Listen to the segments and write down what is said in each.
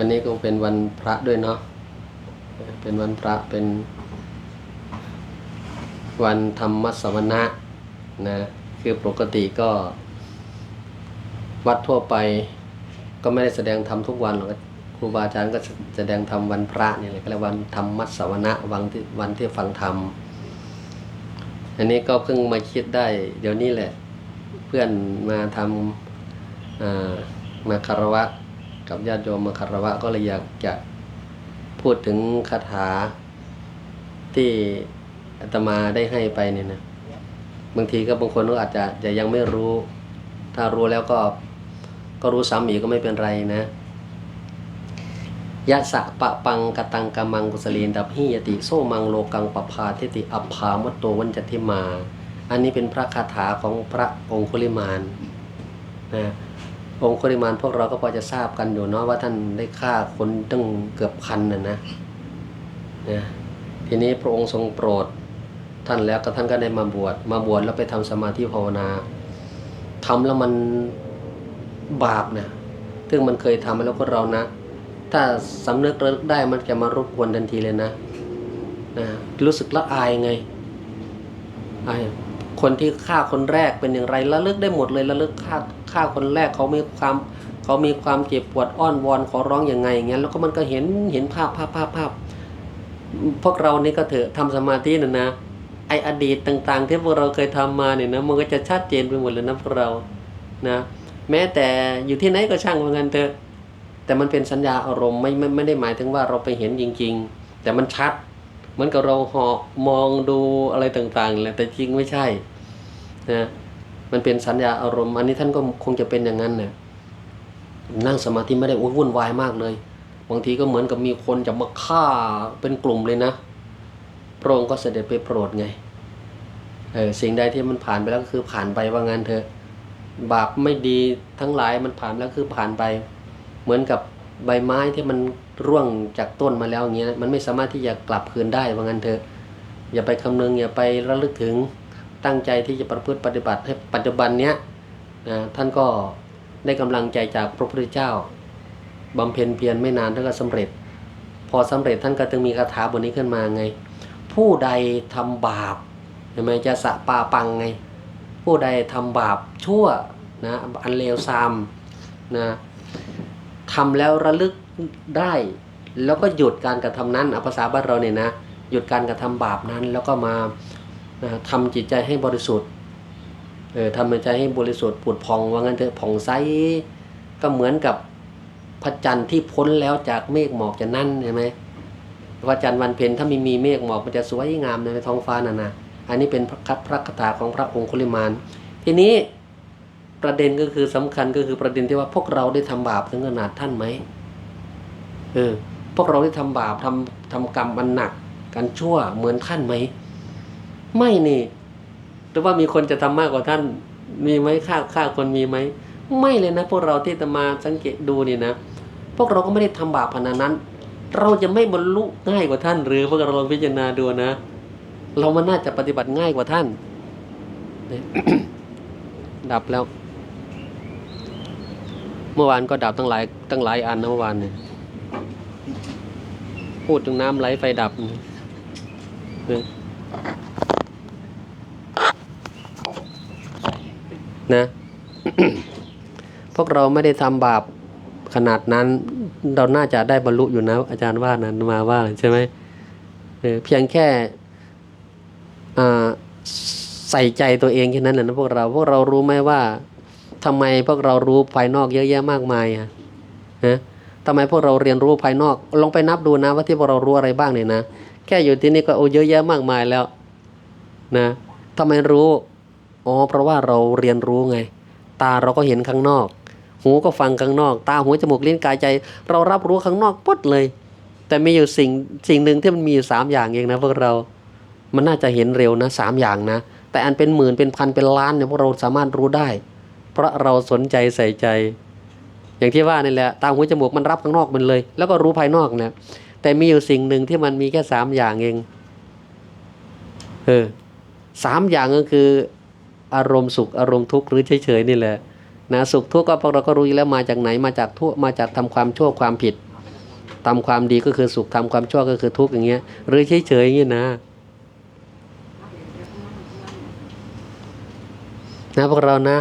วันนี้ก็เป็นวันพระด้วยเนาะ เป็นวันพระเป็น วันธรรมสวนะนะ คือปกติก็ วัดทั่วไป ก็ไม่ได้แสดงธรรมทุกวันหรอกครูบาอาจารย์ก็แสดงธรรมวันพระนี่แหละก็เรียกวันธรรมมัสวนะวันที่วันที่ฟังธรรม อันนี้ก็เพิ่งมาคิดได้ เดี๋ยวนี้แหละ เพื่อนมาทำมาคารวะ กับญาติโยมมาคารวะ ก็เลยอยากจะพูดถึงคาถาที่อาตมาได้ให้ไปเนี่ยนะบางทีก็บางคนก็อาจจะจะยังไม่รู้ ถ้ารู้แล้วก็ก็รู้ซ้ำอีกก็ไม่เป็นไรนะยะสะปะปังกตังกามังกุสลีนดับหิยติโซมังโลกังปภาทิติอัภามตโตวันจติมา อันนี้เป็นพระคาถาของพระองคุลิมานนะ องคุลิมานพวกเราก็พอจะทราบกันอยู่เนาะว่าท่านได้ฆ่าคนตั้งเกือบพันนะนะนะทีนี้พระองค์ทรงโปรดท่านแล้วก็ท่านก็ได้มาบวชมาบวชแล้วไปทำสมาธิภาวนาทำแล้วมันบาปนะซึ่งมันเคยทำมาแล้วพวกเรานะ ถ้าสำนึกระลึกได้มันจะมารบกวนทันทีเลยนะนะรู้สึกละอายไงอายคนที่ฆ่าคนแรกเป็นอย่างไรระลึกได้หมดเลยระลึกฆ่า ฆ่าคนแรกเขามีความเขามีความเจ็บปวดอ้อนวอนขอร้องอย่างไงอย่างเงี้ยแล้วก็มันก็เห็นเห็นภาพภาพภาพภาพพวกเรานี่ก็เถอะทำสมาธินะนะไออดีตต่างๆ ที่พวกเราเคยทำมาเนี่ยนะมันก็จะชัดเจนไปหมดเลยนะพวกเรานะแม้แต่อยู่ที่ไหนก็ช่างว่างั้นเถอะแต่มันเป็นสัญญาอารมณ์ไม่ไม่ไม่ได้หมายถึงว่าเราไปเห็นจริง ๆ แต่มันชัดเหมือนกับเราหาะมองดูอะไรต่างๆแหละแต่จริงไม่ใช่นะ มันเป็นสัญญาอารมณ์ อันนี้ท่านก็คงจะเป็นอย่างนั้นเนี่ยนั่งสมาธิไม่ได้โอ้ยวุ่นวายมากเลย บางทีก็เหมือนกับมีคนจะมาฆ่าเป็นกลุ่มเลยนะ พระองค์ก็เสด็จไปโปรดไง เออสิ่งใดที่มันผ่านไปแล้วก็คือผ่านไปว่างั้นเถอะ บาปไม่ดีทั้งหลายมันผ่านแล้วคือผ่านไป เหมือนกับใบไม้ที่มันร่วงจากต้นมาแล้วอย่างเงี้ย มันไม่สามารถที่จะกลับคืนได้ว่างั้นเถอะ อย่าไปคำนึงอย่าไประลึกถึง ตั้งใจที่จะประพฤติปฏิบัติให้ปัจจุบันเนี้ยนะท่านก็ได้กำลังใจจากพระพุทธเจ้าบำเพ็ญเพียรไม่นานท่านก็สำเร็จ พอสำเร็จท่านก็จึงมีคาถาบทนี้ขึ้นมาไง ผู้ใดทำบาปเห็นไหมจะสะปาปังไง ผู้ใดทำบาปชั่วนะอันเลวทรามนะทำแล้วระลึกได้แล้วก็หยุดการกระทำนั้นอภาษาบ้านเราเนี่ยนะหยุดการกระทำบาปนั้น แล้วก็มา นะทำจิตใจให้บริสุทธิ์เออทำจิตใจให้บริสุทธิ์ผุดพองว่างั้นเถอะผ่องใสก็เหมือนกับพระจันทร์ที่พ้นแล้วจากเมฆหมอกจะนั่นใช่ไหมพระจันทร์วันเพ็ญถ้าไม่มีเมฆหมอกมันจะสวยงามในท้องฟ้าน่ะนะอันนี้เป็นพระพระคาถาของพระองคุลิมาน ทีนี้ประเด็นก็คือสำคัญก็คือประเด็นที่ว่าพวกเราได้ทำบาปถึงขนาดท่านไหมเออพวกเราได้ทำบาปทำทำกรรมมันหนักกันชั่วเหมือนท่านไหม ไม่นี่หรือว่ามีคนจะทำมากกว่าท่าน มีไหมฆ่าฆ่าคนมีไหม ไม่เลยนะ พวกเราที่จะมาสังเกตดูนี่นะ พวกเราก็ไม่ได้ทำบาปขนาดนั้น เราจะไม่บรรลุง่ายกว่าท่าน หรือพวกเราลองพิจารณาดูนะ เรามันน่าจะปฏิบัติง่ายกว่าท่าน ดับแล้ว เมื่อวานก็ดับตั้งหลายตั้งหลายอันนะเมื่อวานเนี่ยพูดถึงน้ำไหลไฟดับเนี่ย นะ พวกเราไม่ได้ทำบาปขนาดนั้น เราน่าจะได้บรรลุอยู่นะ อาจารย์ว่านั้นมาว่าใช่ไหมเออเพียงแค่ใส่ใจตัวเองแค่นั้นแหละนะพวกเรา พวกเรารู้ไหมว่าทำไมพวกเรารู้ภายนอกเยอะแยะมากมายอะฮะทำไมพวกเราเรียนรู้ภายนอก ลองไปนับดูนะว่าที่พวกเรารู้อะไรบ้างเนี่ยนะ แค่อยู่ที่นี่ก็โอ้เยอะแยะมากมายแล้วนะทำไมรู้ อ๋อเพราะว่าเราเรียนรู้ไง ตาเราก็เห็นข้างนอก หูก็ฟังข้างนอก ตาหูจมูกลิ้นกายใจ เรารับรู้ข้างนอกปุ๊ดเลย แต่มีอยู่สิ่งสิ่งหนึ่งที่มันมีอยู่สามอย่างเองนะพวกเรา มันน่าจะเห็นเร็วนะสามอย่างนะ แต่อันเป็นหมื่นเป็นพันเป็นล้านเนี่ยพวกเราสามารถรู้ได้ เพราะเราสนใจใส่ใจ อย่างที่ว่านี่แหละตาหูจมูกมันรับข้างนอกมันเลย แล้วก็รู้ภายนอกนะแต่มีอยู่สิ่งหนึ่งที่มันมีแค่สามอย่างเองเออสามอย่างก็คือ อารมณ์สุขอารมณ์ทุกข์หรือเฉยๆนี่แหละนะสุขทุกข์ก็พวกเราก็รู้อยู่แล้วมาจากไหนมาจากทั่วมาจากทำความชั่วความผิดทำความดีก็คือสุขทำความชั่วก็คือทุกข์อย่างเงี้ย หรือเฉยๆอย่างเงี้ยนะนะพวกเรานะ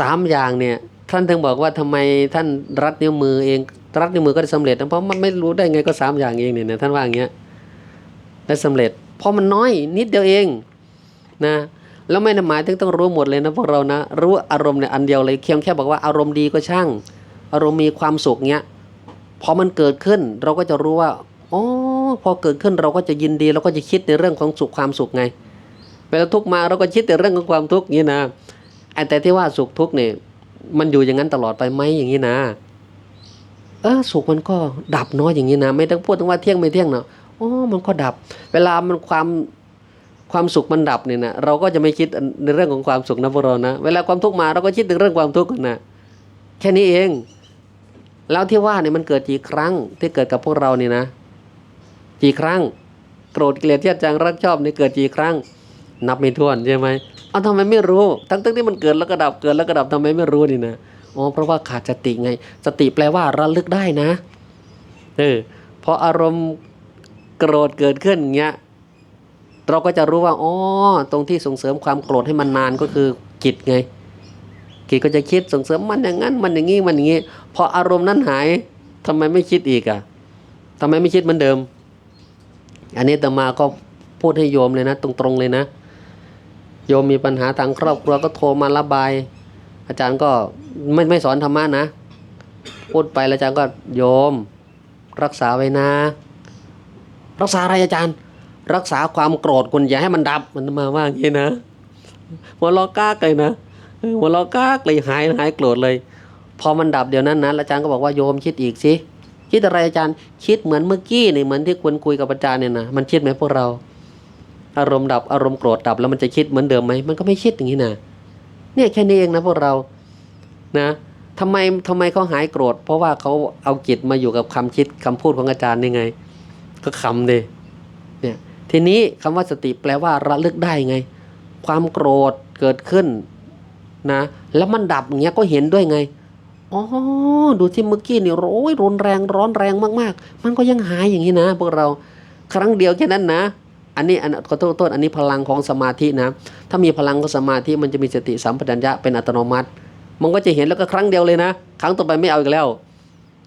สามอย่างเนี่ยท่านถึงบอกว่าทำไมท่านรัดนิ้วมือเองรัดนิ้วมือก็ได้สำเร็จนะเพราะมันไม่รู้ได้ไงก็สามอย่างเองเนี่ยนะท่านว่าอย่างเงี้ยได้สำเร็จเพราะมันน้อยนิดเดียวเองนะ แล้วไม่ได้หมายถึงต้องรู้หมดเลยนะพวกเรานะ รู้อารมณ์ในยอันเดียวเลยเพียงแค่บอกว่าอารมณ์ดีก็ช่าง อารมณ์มีความสุขเนี้ยพอมันเกิดขึ้นเราก็จะรู้ว่าอ๋อพอเกิดขึ้นเราก็จะยินดีเราก็จะคิดในเรื่องของสุขความสุขไงเวลาทุกข์มาเราก็คิดแต่เรื่องของความทุกข์อย่างนี้นะไอแต่ที่ว่าสุขทุกข์เนี่ยมันอยู่อย่างนั้นตลอดไปไหมอย่างนี้นะ เออสุขมันก็ดับเน้อยอย่างนี้นะ ไม่ต้องพูดถึงว่าเที่ยงไม่เที่ยงเนาะอ๋อมันก็ดับ เวลามันความ ความสุขมันดับเนี่ยนะเราก็จะไม่คิดในเรื่องของความสุขนะพวกเรานะ เวลาความทุกข์มาเราก็คิดถึงเรื่องความทุกข์นะแค่นี้เอง แล้วที่ว่าเนี่ยมันเกิดกี่ครั้งที่เกิดกับพวกเราเนี่ยนะ กี่ครั้ง โกรธเกลียดเทียดจังรักชอบนี่เกิดกี่ครั้ง นับไม่ถ้วนใช่ไหมเอาทำไมไม่รู้ ทั้งทั้งที่มันเกิดแล้วก็ดับเกิดแล้วก็ดับทำไมไม่รู้นี่นะอ๋อเพราะว่าขาดสติไง สติแปลว่าระลึกได้นะเออพออารมณ์โกรธเกิดขึ้นอย่างเงี้ย เราก็จะรู้ว่าอ๋อตรงที่ส่งเสริมความโกรธให้มันนานก็คือจิตไงจิตก็จะคิดส่งเสริมมันอย่างนั้นมันอย่างนี้มันอย่างนี้พออารมณ์นั้นหายทำไมไม่คิดอีกอะทำไมไม่คิดเหมือนเดิม อันนี้แต่มาก็พูดให้โยมเลยนะ ตรงๆเลยนะ โยมมีปัญหาทางครอบครัวก็โทรมาระบาย อาจารย์ก็ไม่ไม่สอนธรรมะนะพูดไปแล้วอาจารย์ก็โยม รักษาไว้นะ รักษาอะไรอาจารย์ รักษาความโกรธคุณอย่าให้มันดับมันมาว่าอย่างนี้นะหัวเราะกากเลยนะหัวเราะกากเลยหายหายโกรธเลย พอมันดับเดี๋ยวนั้นนะอาจารย์ก็บอกว่าโยมคิดอีกสิคิดอะไรอาจารย์คิดเหมือนเมื่อกี้นี่เหมือนที่คุณคุยกับอาจารย์เนี่ยนะมันคิดไหมพวกเรา อารมณ์ดับอารมณ์โกรธดับแล้วมันจะคิดเหมือนเดิมไหมมันก็ไม่คิดอย่างนี้นะเนี่ยแค่นี้เองนะพวกเรานะทำไมทำไมเขาหายโกรธ เพราะว่าเขาเอาจิตมาอยู่กับคำคิดคำพูดของอาจารย์นี่ไง ก็คำเนี่ย ทีนี้คำว่าสติแปลว่าระลึกได้ไง ความโกรธเกิดขึ้นนะ แล้วมันดับอย่างเงี้ยก็เห็นด้วยไงอ๋อดูที่เมื่อกี้นี่โอ้ยรุนแรงร้อนแรงมากๆ มันก็ยังหายอย่างนี้นะ พวกเราครั้งเดียวแค่นั้นนะ อันนี้อันขอโทษโทษอันนี้พลังของสมาธินะ ถ้ามีพลังของสมาธิมันจะมีสติสัมปชัญญะเป็นอัตโนมัติ มันก็จะเห็นแล้วก็ครั้งเดียวเลยนะ ครั้งต่อไปไม่เอาอีกแล้ว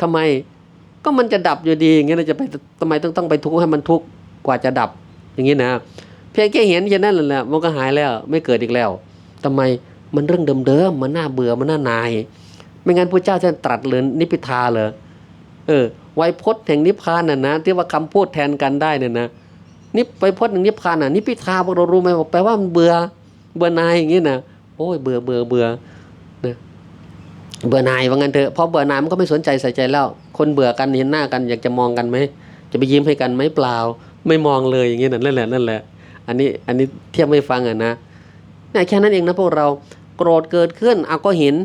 ทำไมก็มันจะดับอยู่ดีอย่างเงี้ยเราจะไปทำไมต้องต้องไปทุกข์ให้มันทุกข์กว่าจะดับ อย่างนี้นะเพียงแค่เห็นแค่นั้นแหละมันก็หายแล้วไม่เกิดอีกแล้วทำไมมันเรื่องเดิมๆมันน่าเบื่อมันน่านาย ไม่งั้นพระเจ้าจะตรัสเลยนิพพิทาเหรอเออไวยพจน์แห่งนิพพานน่ะนะที่ว่าคำพูดแทนกันได้เนี่ยนะนิพไปพจน์หนึ่งนิพพานอะนิพพิทาพวกเรารู้ไหมว่าแปลว่ามันเบื่อเบื่อนายอย่างงี้นะโอ้ยเบื่อเบื่อเบื่อนะเบื่อนายว่างั้นเถอะพราะเบื่อนายมันก็ไม่สนใจใส่ใจแล้ว คนเบื่อกันเห็นหน้ากันอยากจะมองกันไหมจะไปยิ้มให้กันไหมเปล่า ไม่มองเลยอย่างเงี้ยนั่นแหละนั่นแหละ อันนี้อันนี้เทียบไม่ฟังอะนะเนี่ยแค่นั้นเองนะพวกเราโกรธเกิดขึ้นเอาก็เห็น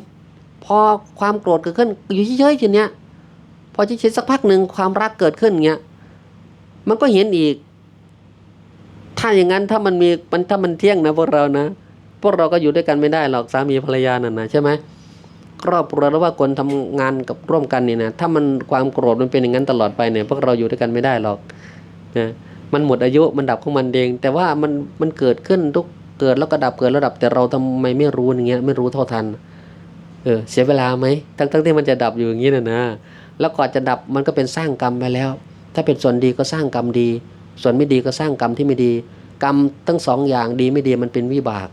พอความโกรธเกิดขึ้นอยู่เฉยๆทีเนี้ยพอเฉยๆสักพักหนึ่งความรักเกิดขึ้นเงี้ยมันก็เห็นอีก ถ้าอย่างนั้นถ้ามันมีมันถ้ามันเที่ยงนะพวกเรานะ พวกเราก็อยู่ด้วยกันไม่ได้หรอกสามีภรรยานั่นนะใช่ไหมครอบครัวหรือว่าคนทำงานกับร่วมกันนี่นะถ้ามันความโกรธมันเป็นอย่างนั้นตลอดไปเนี่ยพวกเราอยู่ด้วยกันไม่ได้หรอก นะมันหมดอายุมันดับของมันเอง แต่ว่ามันมันเกิดขึ้นทุกเกิดแล้วก็ดับเกิดแล้วดับแต่เราทำไมไม่รู้อย่างเงี้ยไม่รู้เท่าทันเออเสียเวลาไหมทั้งทั้งที่มันจะดับอยู่อย่างนี้นะนะแล้วก่อนจะดับมันก็เป็นสร้างกรรมไปแล้ว ถ้าเป็นส่วนดีก็สร้างกรรมดี ส่วนไม่ดีก็สร้างกรรมที่ไม่ดี กรรมทั้งสองอย่างดีไม่ดีมันเป็นวิบาก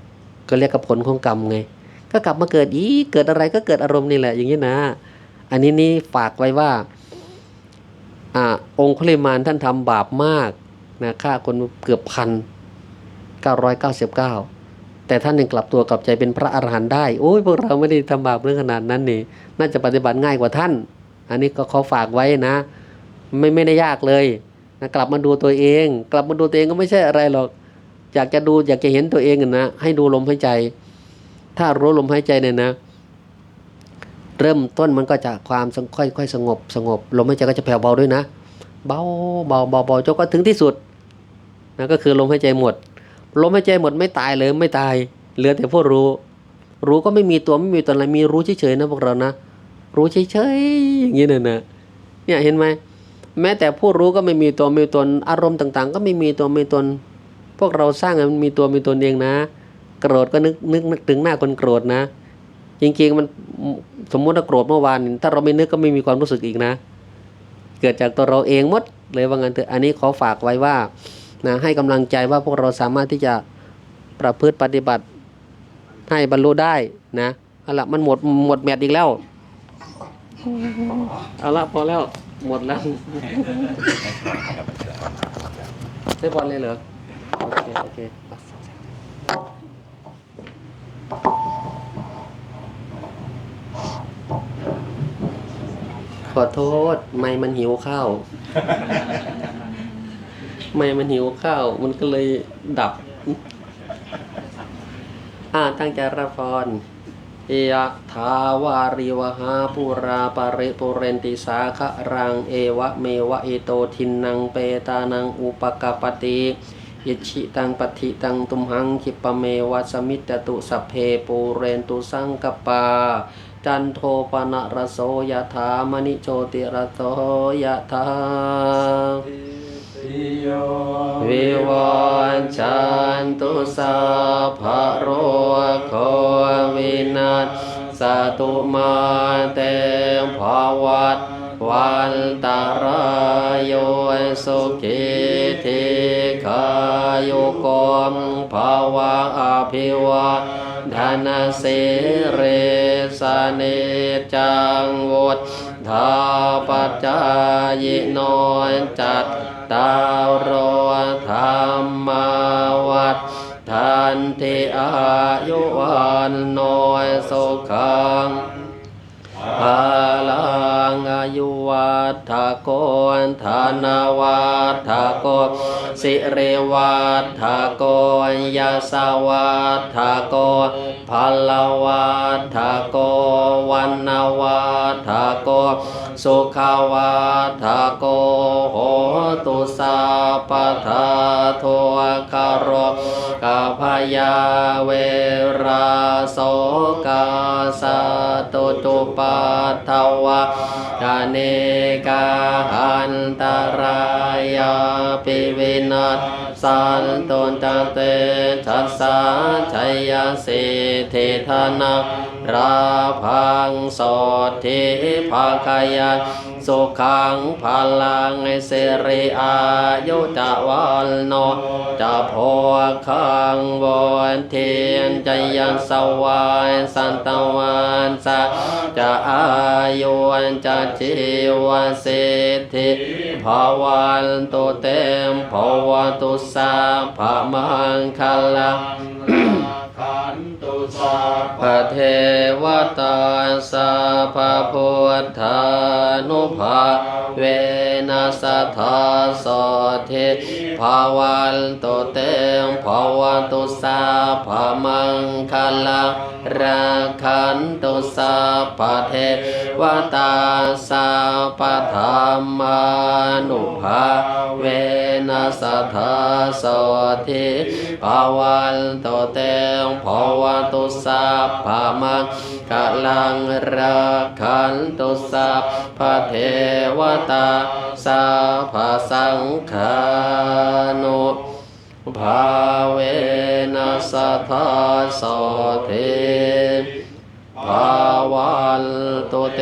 ก็เรียกกับผลของกรรมไง ก็กลับมาเกิดอีกเกิดอะไรก็เกิดอารมณ์นี่แหละอย่างนี้นะ อันนี้นี่ฝากไว้ว่า อองค์คุลิมานท่านทำบาปมากนะฆ่าคนเกือบพันเก้าร้อยเก้าสิบเก้าแต่ท่านยังกลับตัวกลับใจเป็นพระอรหันต์ได้โอ้ยพวกเราไม่ได้ทำบาปเรื่องขนาดนั้นนี่ น่าจะปฏิบัติง่ายกว่าท่าน อันนี้ก็ขอฝากไว้นะ ไม่ไม่ได้ยากเลยนะกลับมาดูตัวเอง กลับมาดูตัวเองก็ไม่ใช่อะไรหรอกอยากจะดูอยากจะเห็นตัวเองนะให้ดูลมหายใจ ถ้ารู้ลมหายใจเนี่ยนะ เริ่มต้นมันก็จะความค่อยค่อยสงบสงบลมหายใจก็จะแผ่วเบาด้วยนะ เบาเบาเบาเบาจนก็ถึงที่สุดนะก็คือลมหายใจหมด ลมหายใจหมดไม่ตายเลยไม่ตายเหลือแต่ผู้รู้ รู้ก็ไม่มีตัวไม่มีตนอะไรมีรู้เฉยๆนะพวกเรานะ รู้เฉยๆอย่างนี้เนี่ยนะเนี่ยเห็นไหมแม้แต่ผู้รู้ก็ไม่มีตัวมีตนอารมณ์ต่างๆ ก็ไม่มีตัวมีตน พวกเราสร้างมันมีตัวมีตนเองนะ โกรธก็นึกนึกนึกถึงหน้าคนโกรธนะ จริงๆมันสมมติว่าโกรธเมื่อวาน ถ้าเราไม่นึกก็ไม่มีความรู้สึกอีกนะ เกิดจากตัวเราเองหมดเลยว่างั้นเถอะอันนี้ขอฝากไว้ว่านะให้กำลังใจว่าพวกเราสามารถที่จะประพฤติปฏิบัติให้บรรลุได้นะเอาละมันหมดหมดแมตอีกแล้วเอาละพอแล้วหมดแล้วได้บอลเลยเหรอโอเคโอเค ขอโทษ ไม่มันหิวข้าวไม่มันหิวข้าว มันก็เลยดับ อ่าตั้งใจรับพรยะทาวาริวหาปุราปาริปุเรนติสาคะรังเอวะเมวะเอโตทินนังเปตานังอุปกปปติยิชิตังปฏิตังตุมหังคิปะเมวะสมิตตุสัพเพปูเรนตุสังกปา จันโทปนะระโสยถามณิโชติระโสยถาวิวันจันตุสัพพะโรโควินัสสตุมาเตภาวัตวันตารายโยสุขิธิขายุกมภาวะอภิวาทนาสิเร เนจังวุฒธาปัจจายโนจัตตารโรธรรมาวัฏทันทิอายุวันโนสุขังอาลา งอายุวัฏโกนธานาวัฏโกสิริวัฏโกยาสวัฏโกพลวัฏโกวันนวัฏโกสุขวัฏโก ตุสาปทาโทคารกกาพยาเวราโสกาสาตุตุปาทวะกาเนกาหันตรายาปิวินัสสันตุนตเตชัสสาชัยยสิทธิธนา ราพังโสทิภาคายันสุขังพลังเสริอายุจวันโนจะโพคังวนเทียนใจยันสวายสันตวันสัจะอายุวันจะชีวันสิทธิภาวันตุเต็มภาวตุสาภามังคลัขันตุสั พระเทวตาสาพะพุทธานุภาเวนัสทธาสเทภาวันตุเตงภาวตุสาภามังคลังราคันตุสาพะเท วตาสาปะธรรมานุภาเวนัสทธาสเทภาวันตเตงภาวันตุสาภามังกะลังราคันตุสัพพเทวตาสาภาสังฆานุภาเวนัสทธาโสเท ภาวันตุเต